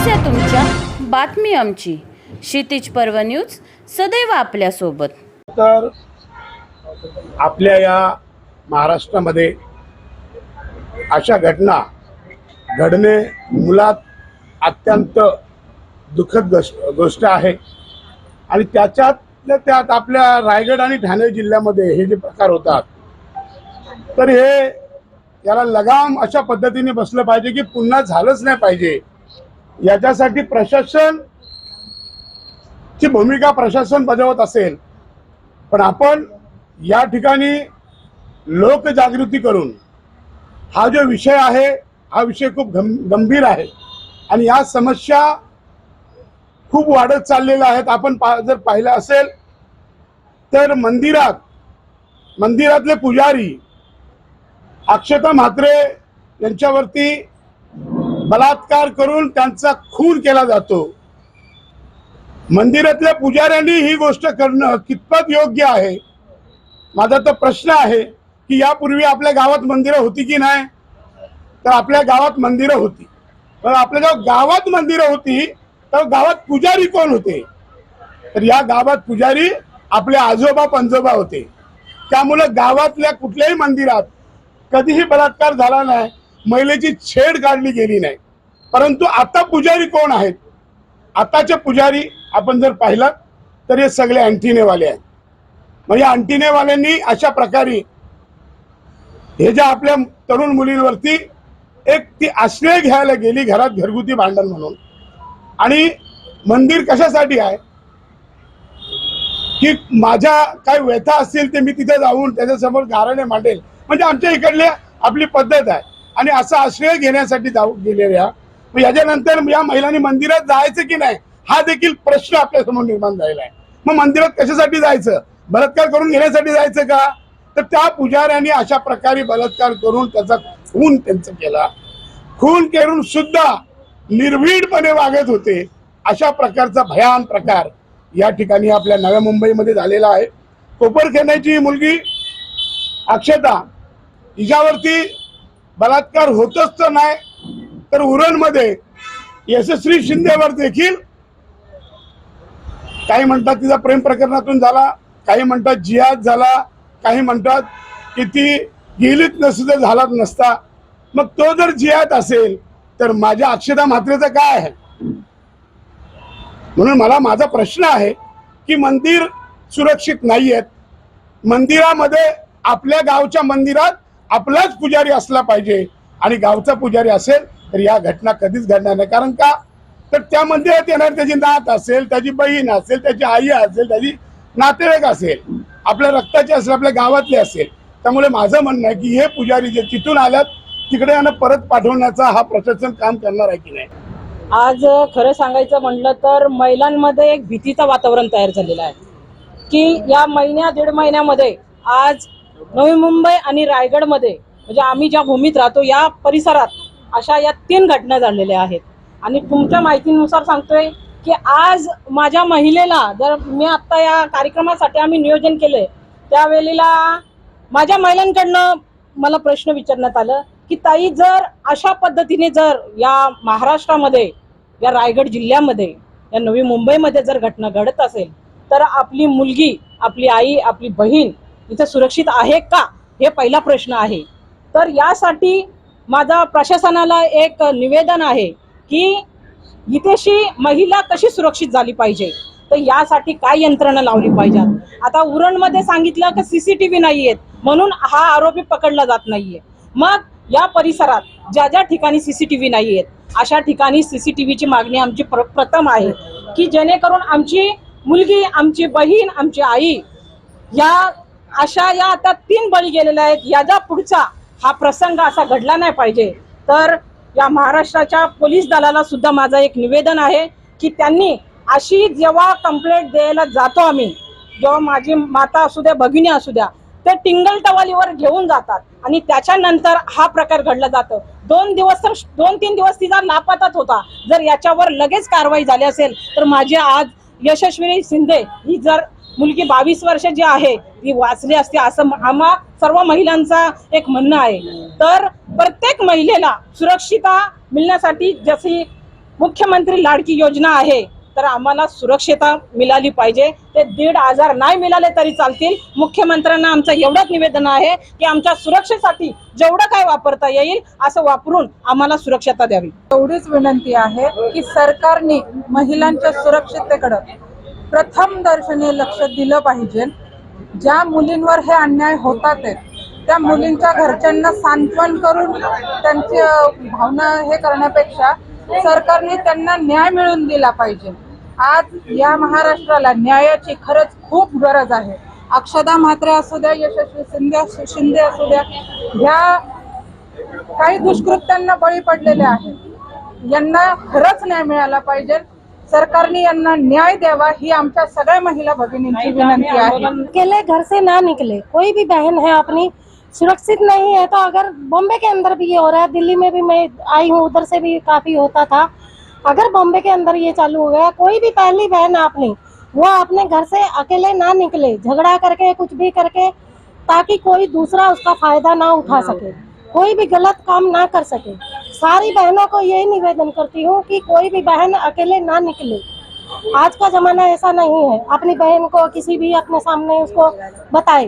समस्या तुमच्या बातमी आमची. क्षितिज पर्व न्यूज सदैव आपल्यासोबत. तर आपल्या या महाराष्ट्रामध्ये अशा घटना घडणे मुलात अत्यंत दुःखद गोष्ट गोष्ट आहे. आणि त्याच्यातल्या त्यात आपल्या रायगड आणि ठाणे जिल्ह्यामध्ये हे जे प्रकार होतात तर हे याला लगाम अशा पद्धतीने बसलं पाहिजे की पुन्हा झालंच नाही पाहिजे. याच्यासाठी प्रशासन ची भूमिका प्रशासन बजावत असेल. पण आपण या ठिकाणी लोकजागृती करून हा जो विषय आहे हा विषय खूप गं गंभीर आहे. आणि या समस्या खूप वाढत चाललेल्या आहेत. आपण पा जर पाहिलं असेल तर मंदिरात मंदिरातले पुजारी अक्षता म्हात्रे यांच्यावरती बलात्कार करून त्यांचा खून केला जातो. मंदिरातल्या पुजाऱ्यांनी ही गोष्ट करणं कितपत योग्य आहे? माझा तर प्रश्न आहे की यापूर्वी आपल्या गावात मंदिरं होती की नाही? तर आपल्या गावात मंदिरं होती. तर आपल्या जेव्हा गावात मंदिरं होती तर गावात पुजारी कोण होते? तर या गावात पुजारी आपले आजोबा पंजोबा होते. त्यामुळे गावातल्या कुठल्याही मंदिरात कधीही बलात्कार झाला नाही. महिलेची छेड काढली गेली नाही. परंतु आता पुजारी कोण आहेत? आताचे पुजारी आपण जर पाहिलं तर हे सगळे अँटिनेवाले आहेत. म्हणजे अँटिनेवाल्यांनी अशा प्रकारे हे ज्या आपल्या तरुण मुलींवरती एक ती आश्रय घ्यायला गेली घरात घरगुती भांडण म्हणून. आणि मंदिर कशासाठी आहे? की माझ्या काय व्यथा असतील ते मी तिथे जाऊन त्याच्यासमोर गाराणे मांडेल. म्हणजे आमच्या इकडली आपली पद्धत आहे. आणि असा आश्रय घेण्यासाठी जाऊ गेलेल्या. याच्यानंतर या महिलांनी मंदिरात जायचं की नाही हा देखील प्रश्न आपल्यासमोर निर्माण झालेला आहे. मग मंदिरात कशासाठी जायचं? बलात्कार करून घेण्यासाठी जायचं का? तर त्या पुजाऱ्यांनी अशा प्रकारे बलात्कार करून त्याचा खून त्यांचा केला. खून करून सुद्धा निर्भीडपणे वागत होते. अशा प्रकारचा भयान प्रकार या ठिकाणी आपल्या नव्या मुंबईमध्ये झालेला आहे. कोपरखेण्याची मुलगी अक्षता हिच्यावरती बलात्कार होतच तर नाही तर उरणमध्ये यशस्वी शिंदेवर देखील काही म्हणतात तिचा प्रेम प्रकरणातून झाला काही म्हणतात जिहाद झाला काही म्हणतात की ती गेलीच नसती तर झालाच नसता. मग तो जर जिहाद असेल तर माझ्या अक्षता म्हात्रेचं काय आहे? म्हणून मला माझा प्रश्न आहे की मंदिर सुरक्षित नाही आहेत मंदिरामध्ये आपल्या गावच्या मंदिरात आपलाच पुजारी असला पाहिजे आणि गावचा पुजारी असेल तर या घटना कधीच घडणार नाही. कारण का? तर त्या मंदिरात येणार त्याची नात असेल त्याची बहीण असेल त्याची आई असेल त्याची नातेवाईक असेल आपल्या रक्ताचे असेल आपल्या गावातले असेल. त्यामुळे माझं म्हणणं आहे की हे पुजारी जे तिथून आल्यात तिकडे यांना परत पाठवण्याचा हा प्रशासन काम करणार आहे की नाही? आज खरं सांगायचं म्हटलं तर महिलांमध्ये एक भीतीचं वातावरण तयार झालेलं आहे. की या महिन्या दीड महिन्यामध्ये आज नवी मुंबई आणि रायगडमध्ये म्हणजे आम्ही ज्या भूमीत राहतो या परिसरात अशा या तीन घटना झालेल्या आहेत. आणि तुमच्या माहितीनुसार सांगतोय की आज माझ्या महिलेला जर मी आत्ता या कार्यक्रमासाठी आम्ही नियोजन केलंय त्यावेळेला माझ्या महिलांकडनं मला प्रश्न विचारण्यात आलं की ताई जर अशा पद्धतीने जर या महाराष्ट्रामध्ये या रायगड जिल्ह्यामध्ये या नवी मुंबईमध्ये जर घटना घडत असेल तर आपली मुलगी आपली आई आपली बहीण इथं सुरक्षित आहे का? हे पहिला प्रश्न आहे. तर यासाठी माझा प्रशासनाला एक निवेदन आहे की इथेशी महिला कशी सुरक्षित झाली पाहिजे? तर यासाठी काय यंत्रणा लावली पाहिजेत? आता उरणमध्ये सांगितलं की व्ही नाही आहेत म्हणून हा आरोपी पकडला जात नाहीये. मग या परिसरात ज्या ज्या ठिकाणी सी सी टी व्ही नाही आहेत अशा ठिकाणी सी सी टी व्हीची मागणी आमची प्र प्रथम आहे की जेणेकरून आमची मुलगी आमची बहीण आमची आई या अशा या आता तीन बळी गेलेल्या आहेत. याचा पुढचा हा प्रसंग असा घडला नाही पाहिजे. तर या महाराष्ट्राच्या पोलीस दलाला सुद्धा माझं एक निवेदन आहे की त्यांनी अशी जेव्हा कंप्लेंट द्यायला जातो आम्ही जेव्हा माझी माता असू द्या भगिनी असू द्या ते टिंगल टवालीवर घेऊन जातात आणि त्याच्यानंतर हा प्रकार घडला जातो. दोन दिवस तर दोन तीन दिवस तिचा लापातात होता. जर याच्यावर लगेच कारवाई झाली असेल तर माझी आज यशस्वी शिंदे ही जर मुलगी बावीस वर्ष जी आहे ती वाचली असते असं आम्हा सर्व महिलांचा एक म्हणणं आहे. तर प्रत्येक महिलेला सुरक्षिता मिळण्यासाठी जशी मुख्यमंत्री लाडकी योजना आहे तर आम्हाला सुरक्षिता मिळाली पाहिजे. ते दीड हजार नाही मिळाले तरी चालतील. मुख्यमंत्र्यांना आमचं एवढंच निवेदन आहे की आमच्या सुरक्षेसाठी जेवढं काय वापरता येईल असं वापरून आम्हाला सुरक्षता द्यावी. एवढीच विनंती आहे की सरकारने महिलांच्या सुरक्षिततेकडे प्रथम दर्शनी लक्ष दिलं पाहिजे. ज्या मुलींवर हे अन्याय होतात आहेत, त्या मुलींच्या घरच्यांना सांत्वन करून त्यांची भावना हे करण्यापेक्षा सरकारने त्यांना न्याय मिळवून दिला पाहिजे. आज या महाराष्ट्राला न्यायाची खरंच खूप गरज आहे. अक्षदा म्हात्रे असू द्या यशस्वी शिंदे शिंदे असू द्या ह्या काही दुष्कृत्यांना बळी पडलेले आहेत. यांना खरंच न्याय मिळाला पाहिजे. सरकारने यांना न्याय द्यावा ही आमच्या सगळ्या महिला भगिनींची विनंती आहे. अकेले घर से ना निकले कोई भी बहन है अपनी सुरक्षित नहीं है तो अगर बॉम्बे के अंदर भी ये हो रहा है दिल्ली में भी मैं आई हूँ उधर से भी काफ़ी होता था अगर बॉम्बे के अंदर ये चालू हो गया कोई भी पहली बहन है अपनी वो अपने घर से अकेले ना निकले झगड़ा करके कुछ भी करके ताकि कोई दूसरा उसका फ़ायदा ना उठा सके कोई भी गलत काम ना कर सके। सारी बहनों को यही निवेदन करती हूँ कि कोई भी बहन अकेले ना निकले। आज का जमाना ऐसा नहीं है। अपनी बहन को किसी भी अपने सामने उसको बताए।